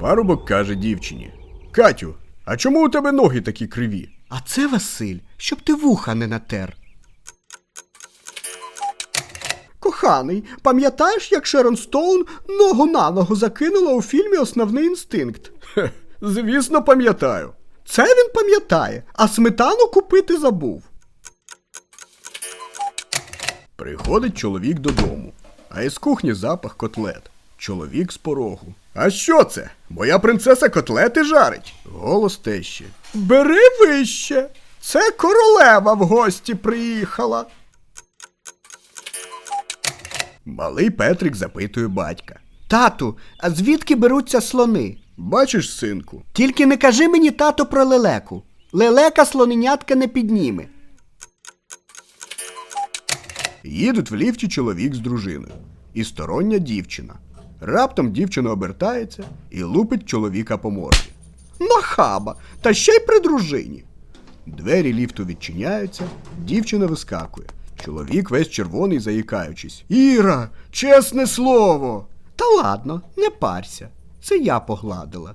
Парубок каже дівчині: Катю, а чому у тебе ноги такі криві? А це Василь, щоб ти вуха не натер. Коханий, пам'ятаєш, як Шерон Стоун ногу на ногу закинула у фільмі Основний інстинкт? Хе, звісно, пам'ятаю. Це він пам'ятає, а сметану купити забув. Приходить чоловік додому, а із кухні запах котлет. Чоловік з порогу. А що це? Моя принцеса котлети жарить. Голос тещі. Бери вище. Це королева в гості приїхала. Малий Петрик запитує батька. Тату, а звідки беруться слони? Бачиш, синку, Тільки не кажи мені, тато, про лелеку. Лелека слоненятка не підніме. їдуть в ліфті чоловік з дружиною і стороння дівчина. Раптом дівчина обертається і лупить чоловіка по морді. Нахаба, та ще й при дружині. Двері ліфту відчиняються, дівчина вискакує. Чоловік весь червоний, заїкаючись. Іра, чесне слово. Та ладно, не парся. Це я погладила.